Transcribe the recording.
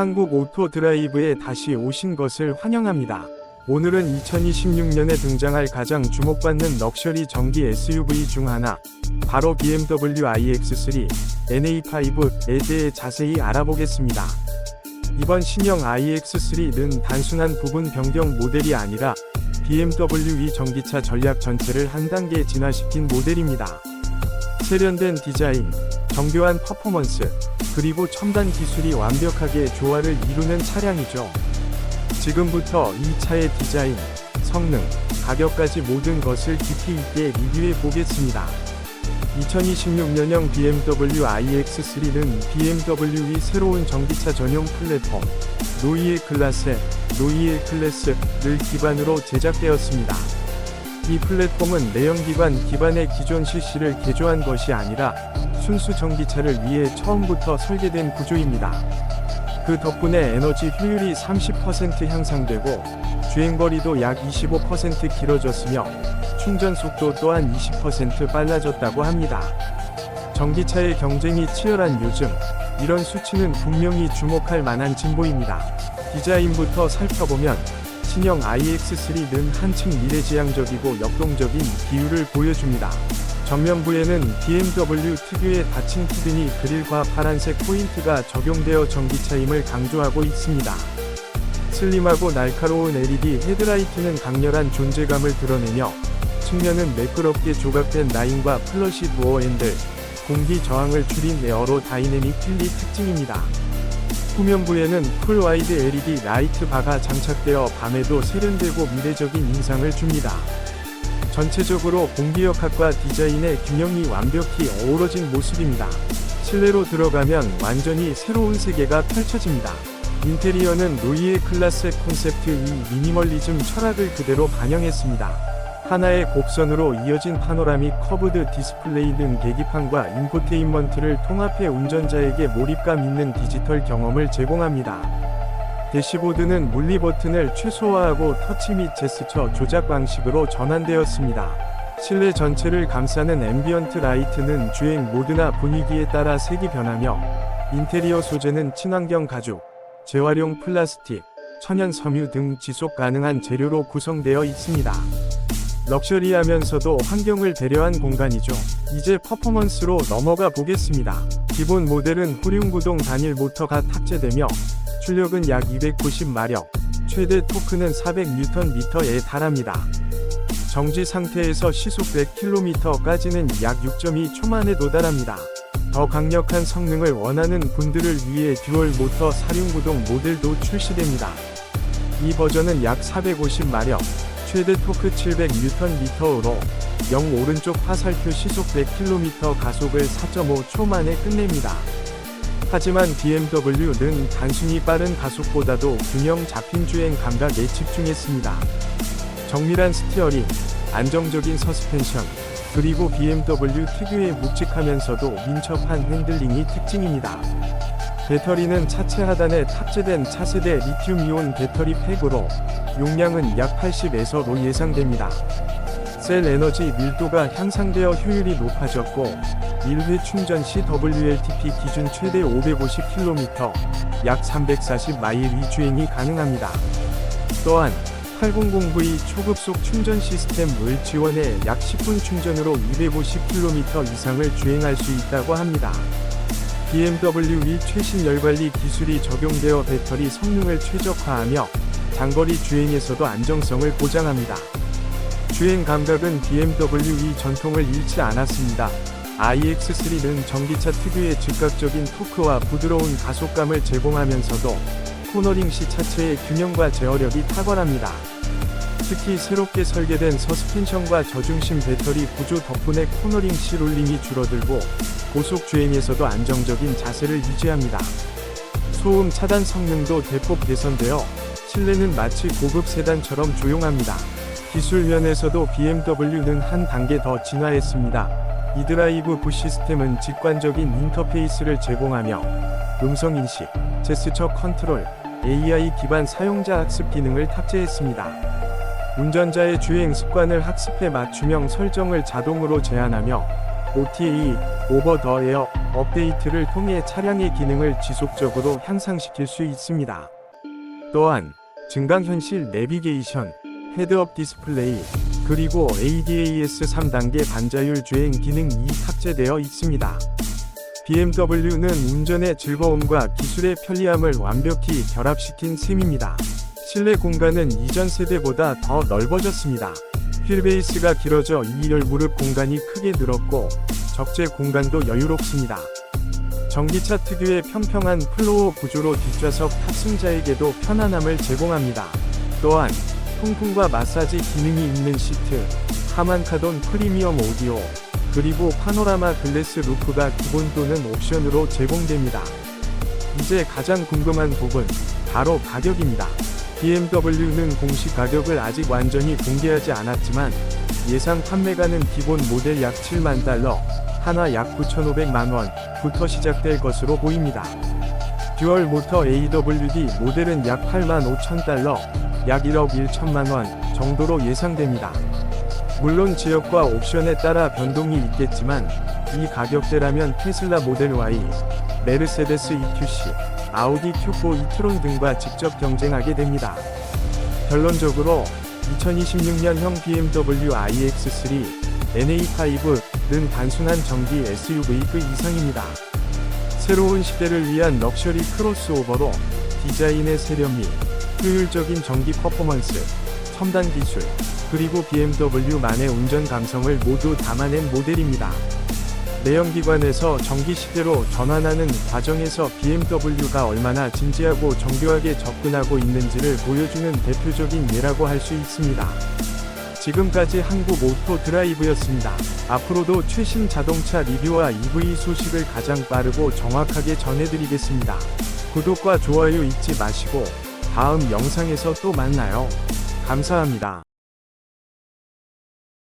한국 오토 드라이브에 다시 오신 것을 환영합니다. 오늘은 2026년에 등장할 가장 주목받는 럭셔리 전기 SUV 중 하나, 바로 BMW iX3 NA5에 대해 자세히 알아보겠습니다. 이번 신형 iX3는 단순한 부분 변경 모델이 아니라 BMW 이 전기차 전략 전체를 한 단계 진화시킨 모델입니다. 세련된 디자인, 정교한 퍼포먼스, 그리고 첨단 기술이 완벽하게 조화를 이루는 차량이죠. 지금부터 이 차의 디자인, 성능, 가격까지 모든 것을 깊이 있게 리뷰해 보겠습니다. 2026년형 BMW iX3는 BMW의 새로운 전기차 전용 플랫폼, 노이의 클라세, 노이의 클래스를 기반으로 제작되었습니다. 이 플랫폼은 내연기관 기반의 기존 CC를 개조한 것이 아니라 순수 전기차를 위해 처음부터 설계된 구조입니다. 그 덕분에 에너지 효율이 30% 향상되고 주행거리도 약 25% 길어졌으며 충전 속도 또한 20% 빨라졌다고 합니다. 전기차의 경쟁이 치열한 요즘, 이런 수치는 분명히 주목할 만한 진보입니다. 디자인부터 살펴보면 신형 iX3는 한층 미래지향적이고 역동적인 비율을 보여줍니다. 전면부에는 BMW 특유의 닫힌 키드니 그릴과 파란색 포인트가 적용되어 전기차임을 강조하고 있습니다. 슬림하고 날카로운 LED 헤드라이트는 강렬한 존재감을 드러내며 측면은 매끄럽게 조각된 라인과 플러시 도어 핸들, 공기 저항을 줄인 에어로 다이내믹 필리 특징입니다. 후면부에는 풀 와이드 LED 라이트 바가 장착되어 밤에도 세련되고 미래적인 인상을 줍니다. 전체적으로 공기역학과 디자인의 균형이 완벽히 어우러진 모습입니다. 실내로 들어가면 완전히 새로운 세계가 펼쳐집니다. 인테리어는 노이의 클라스 콘셉트 이 미니멀리즘 철학을 그대로 반영했습니다. 하나의 곡선으로 이어진 파노라믹 커브드 디스플레이 등 계기판과 인포테인먼트를 통합해 운전자에게 몰입감 있는 디지털 경험을 제공합니다. 대시보드는 물리 버튼을 최소화하고 터치 및 제스처 조작 방식으로 전환되었습니다. 실내 전체를 감싸는 앰비언트 라이트는 주행 모드나 분위기에 따라 색이 변하며 인테리어 소재는 친환경 가죽, 재활용 플라스틱, 천연 섬유 등 지속 가능한 재료로 구성되어 있습니다. 럭셔리하면서도 환경을 배려한 공간이죠. 이제 퍼포먼스로 넘어가 보겠습니다. 기본 모델은 후륜구동 단일 모터가 탑재되며 출력은 약 290마력, 최대 토크는 400Nm에 달합니다. 정지 상태에서 시속 100km까지는 약 6.2초 만에 도달합니다. 더 강력한 성능을 원하는 분들을 위해 듀얼 모터 사륜구동 모델도 출시됩니다. 이 버전은 약 450마력, 최대 토크 700Nm로 영 오른쪽 화살표 시속 100km 가속을 4.5초 만에 끝냅니다. 하지만 BMW는 단순히 빠른 가속보다도 균형 잡힌 주행 감각에 집중했습니다. 정밀한 스티어링, 안정적인 서스펜션, 그리고 BMW 특유의 묵직하면서도 민첩한 핸들링이 특징입니다. 배터리는 차체 하단에 탑재된 차세대 리튬이온 배터리 팩으로 용량은 약 80에서로 예상됩니다. 셀 에너지 밀도가 향상되어 효율이 높아졌고 1회 충전 시 WLTP 기준 최대 550km, 약 340마일이 주행이 가능합니다. 또한 800V 초급속 충전 시스템을 지원해 약 10분 충전으로 250km 이상을 주행할 수 있다고 합니다. BMW의 최신 열관리 기술이 적용되어 배터리 성능을 최적화하며 장거리 주행에서도 안정성을 보장합니다. 주행 감각은 BMW의 전통을 잃지 않았습니다. iX3는 전기차 특유의 즉각적인 토크와 부드러운 가속감을 제공하면서도 코너링 시 차체의 균형과 제어력이 탁월합니다. 특히 새롭게 설계된 서스펜션과 저중심 배터리 구조 덕분에 코너링 시 롤링이 줄어들고 고속 주행에서도 안정적인 자세를 유지합니다. 소음 차단 성능도 대폭 개선되어 실내는 마치 고급 세단처럼 조용합니다. 기술 면에서도 BMW는 한 단계 더 진화했습니다. 이드라이브 부 시스템은 직관적인 인터페이스를 제공하며 음성 인식, 제스처 컨트롤, AI 기반 사용자 학습 기능을 탑재했습니다. 운전자의 주행 습관을 학습해 맞춤형 설정을 자동으로 제한하며 OTA, 오버 더 에어 업데이트를 통해 차량의 기능을 지속적으로 향상시킬 수 있습니다. 또한 증강현실 내비게이션, 헤드업 디스플레이, 그리고 ADAS 3단계 반자율 주행 기능이 탑재되어 있습니다. BMW는 운전의 즐거움과 기술의 편리함을 완벽히 결합시킨 셈입니다. 실내 공간은 이전 세대보다 더 넓어졌습니다. 휠베이스가 길어져 2열 무릎 공간이 크게 늘었고 적재 공간도 여유롭습니다. 전기차 특유의 평평한 플로어 구조로 뒷좌석 탑승자에게도 편안함을 제공합니다. 또한 통풍과 마사지 기능이 있는 시트, 하만카돈 프리미엄 오디오, 그리고 파노라마 글래스 루프가 기본 또는 옵션으로 제공됩니다. 이제 가장 궁금한 부분, 바로 가격입니다. BMW는 공식 가격을 아직 완전히 공개하지 않았지만 예상 판매가는 기본 모델 약 7만 달러, 하나 약 9,500만 원부터 시작될 것으로 보입니다. 듀얼 모터 AWD 모델은 약 8만 5천 달러, 약 1억 1천만 원 정도로 예상됩니다. 물론 지역과 옵션에 따라 변동이 있겠지만 이 가격대라면 테슬라 모델 Y, 메르세데스 EQC, 아우디 Q4 이트론 등과 직접 경쟁하게 됩니다. 결론적으로 2026년형 BMW iX3, NA5는 단순한 전기 SUV 그 이상입니다. 새로운 시대를 위한 럭셔리 크로스오버로 디자인의 세련미, 효율적인 전기 퍼포먼스, 첨단 기술, 그리고 BMW만의 운전 감성을 모두 담아낸 모델입니다. 내연기관에서 전기 시대로 전환하는 과정에서 BMW가 얼마나 진지하고 정교하게 접근하고 있는지를 보여주는 대표적인 예라고 할 수 있습니다. 지금까지 한국 오토 드라이브였습니다. 앞으로도 최신 자동차 리뷰와 EV 소식을 가장 빠르고 정확하게 전해드리겠습니다. 구독과 좋아요 잊지 마시고 다음 영상에서 또 만나요. 감사합니다.